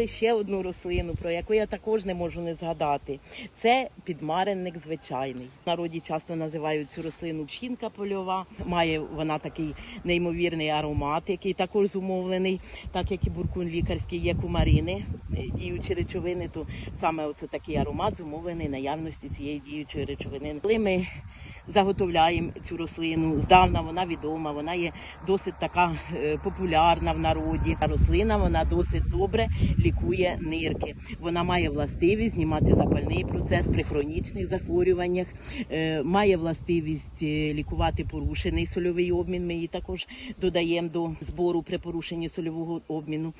згадали ще одну рослину, про яку я також не можу не згадати. Це підмаренник звичайний. В народі часто називають цю рослину пщінка польова. Має вона такий неймовірний аромат, який також зумовлений, так як і буркун лікарський є кумарини, е, діючі речовини. То саме оце такий аромат зумовлений наявності цієї діючої речовини. Коли ми заготовляємо цю рослину. Здавна вона відома, вона є досить така е, популярна в народі. Рослина вона досить добре лікує нирки. Вона має властивість знімати запальний процес при хронічних захворюваннях, е, має властивість е, лікувати порушений сольовий обмін. Ми її також додаємо до збору при порушенні сольового обміну.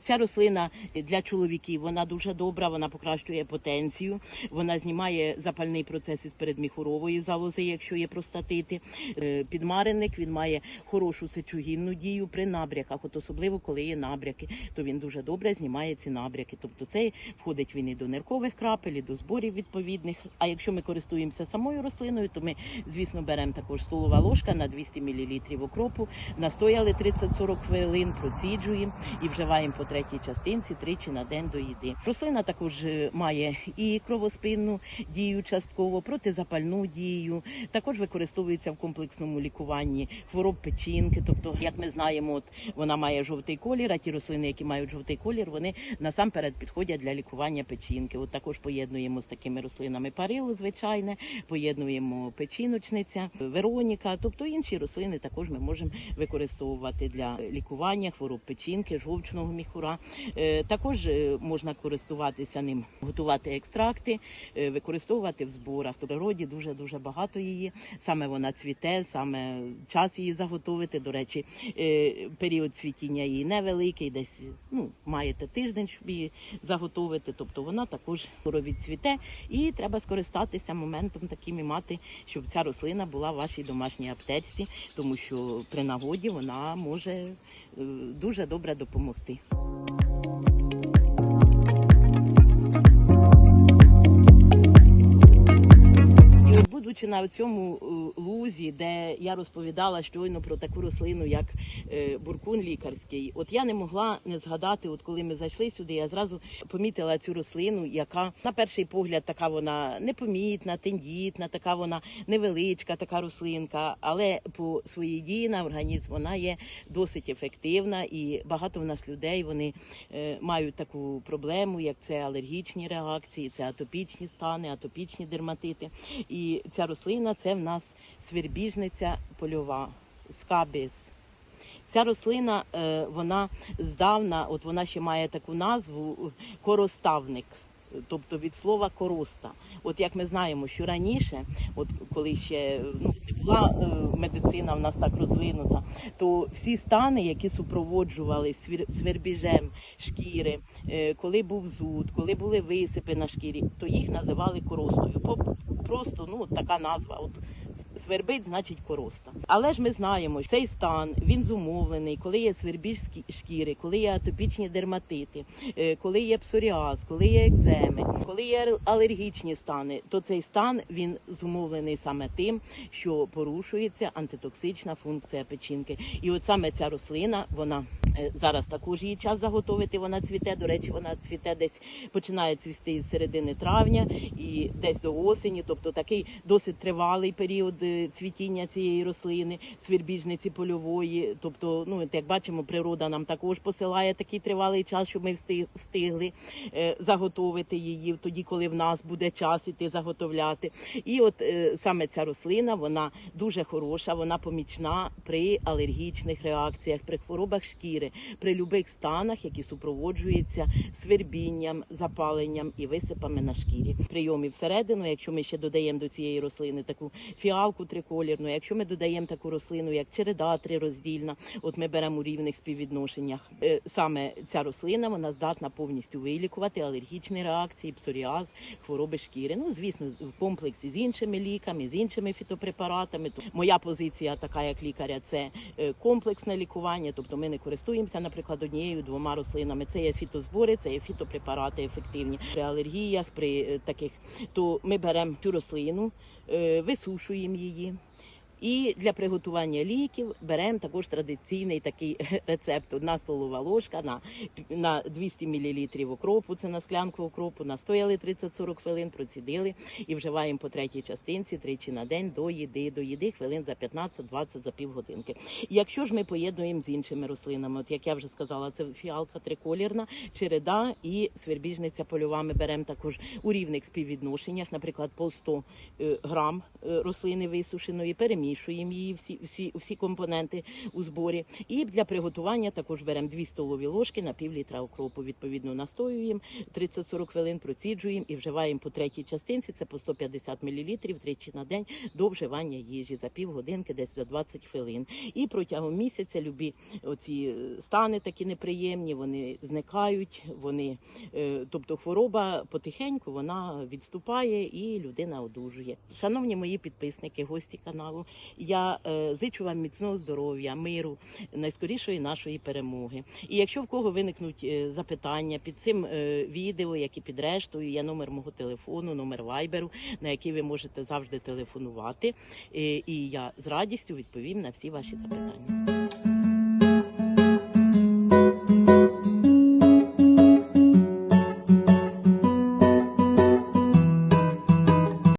Ця рослина для чоловіків вона дуже добра, вона покращує потенцію, вона знімає запальний процес із передміхурової залози, якщо є простатити. Е, Підмаренник він має хорошу сечогінну дію при набряках, от особливо коли є набряки, то він дуже добре знімає ці набряки. Тобто це входить він і до ниркових крапель, і до зборів відповідних. А якщо ми користуємося самою рослиною, то ми, звісно, беремо також столова ложка на 200 мл окропу, настояли 30-40 хвилин, проціджуємо і вживаємо по третій частинці тричі на день до їди. Рослина також е, має і кровоспинну дію частково, протизапальну дію. Також використовується в комплексному лікуванні хвороб печінки. Тобто, як ми знаємо, от вона має жовтий колір, а ті рослини, які мають жовтий колір, вони насамперед підходять для лікування печінки. От також поєднуємо з такими рослинами парилу, звичайне, поєднуємо печіночниця, Вероніка, тобто інші рослини також ми можемо використовувати для лікування хвороб печінки, жовчного міхура. Е, Також е, можна користуватися ним, готувати екстракти, е, використовувати в зборах. В природі дуже дуже багато її. Саме вона цвіте, саме час її заготовити. До речі, е, період цвітіння її невеликий, десь ну маєте тиждень, щоб її заготовити. Тобто вона також скоро відцвіте, і треба скористатися моментом таким і мати, щоб ця рослина була в вашій домашній аптечці, тому що при нагоді вона може е, дуже добре допомогти. Будучи на цьому е, лузі, де я розповідала щойно про таку рослину, як е, буркун лікарський, от я не могла не згадати, от коли ми зайшли сюди, я зразу помітила цю рослину, яка на перший погляд така вона непомітна, тендітна, така вона невеличка, така рослинка, але по своїй дії на організм вона є досить ефективна, і багато в нас людей вони е, мають таку проблему, як це алергічні реакції, це атопічні стани, атопічні дерматити. І ця рослина це в нас свирбіжниця польова, скабіс. Ця рослина, е, вона здавна, от вона ще має таку назву короставник. Тобто від слова короста. От як ми знаємо, що раніше, от коли ще ну, не була е, медицина в нас так розвинута, то всі стани, які супроводжували свербіжем шкіри, е, коли був зуд, коли були висипи на шкірі, то їх називали коростою. Просто ну, така назва. От Свербить значить короста. Але ж ми знаємо, що цей стан він зумовлений, коли є свербіж скі- шкіри, коли є атопічні дерматити, е, коли є псоріаз, коли є екземи, коли є алергічні стани, то цей стан він зумовлений саме тим, що порушується антитоксична функція печінки. І от саме ця рослина, вона зараз також її час заготовити. Вона цвіте. До речі, вона цвіте десь починає цвісти з середини травня і десь до осені, тобто такий досить тривалий період е, цвітіння цієї рослини, свірбіжниці польової. Тобто, ну як бачимо, природа нам також посилає такий тривалий час, щоб ми встигли е, заготовити її тоді, коли в нас буде час іти заготовляти. І от е, саме ця рослина, вона дуже хороша, вона помічна при алергічних реакціях, при хворобах шкіри, при любих станах, які супроводжуються свербінням, запаленням і висипами на шкірі. Прийомів всередину, якщо ми ще додаємо до цієї рослини таку фіалку триколірну, якщо ми додаємо таку рослину, як череда трироздільна, от ми беремо у рівних співвідношеннях. Е, Саме ця рослина вона здатна повністю вилікувати алергічні реакції, псоріаз, хвороби шкіри. Ну, звісно, в комплексі з іншими ліками, з іншими фітопрепаратами. То Моя позиція, така як лікаря, це е, комплексне лікування. Тобто ми не користуємося, наприклад, однією двома рослинами. Це є фітозбори, це є фітопрепарати ефективні при алергіях, при е, таких. То ми беремо цю рослину, е, висушуємо її. І для приготування ліків беремо також традиційний такий рецепт: одна столова ложка на, на 200 мл окропу, це на склянку окропу, настояли 30-40 хвилин, процідили і вживаємо по третій частинці тричі на день до їди, до їди хвилин за 15-20 за півгодинки. Якщо ж ми поєднуємо з іншими рослинами, от як я вже сказала, це фіалка триколірна, череда і свербіжниця польова. Ми беремо також у рівних співвідношеннях, наприклад, по 100 е, грам е, рослини висушеної, перемішуємо її всі, всі, всі компоненти у зборі. І для приготування також беремо 2 столові ложки на пів літра окропу. Відповідно, настоюємо 30-40 хвилин, проціджуємо і вживаємо по третій частинці. Це по 150 мл тричі на день до вживання їжі за півгодинки, десь за 20 хвилин. І протягом місяця любі оці е, стани такі неприємні, вони зникають. Вони, е, тобто, хвороба потихеньку вона відступає і людина одужує. Шановні мої підписники, гості каналу. Я е, зичу вам міцного здоров'я, миру, найскорішої нашої перемоги. І якщо в кого виникнуть е, запитання під цим е, відео, як і під рештою, є номер мого телефону, номер вайберу, на який ви можете завжди телефонувати. Е, і я з радістю відповім на всі ваші запитання.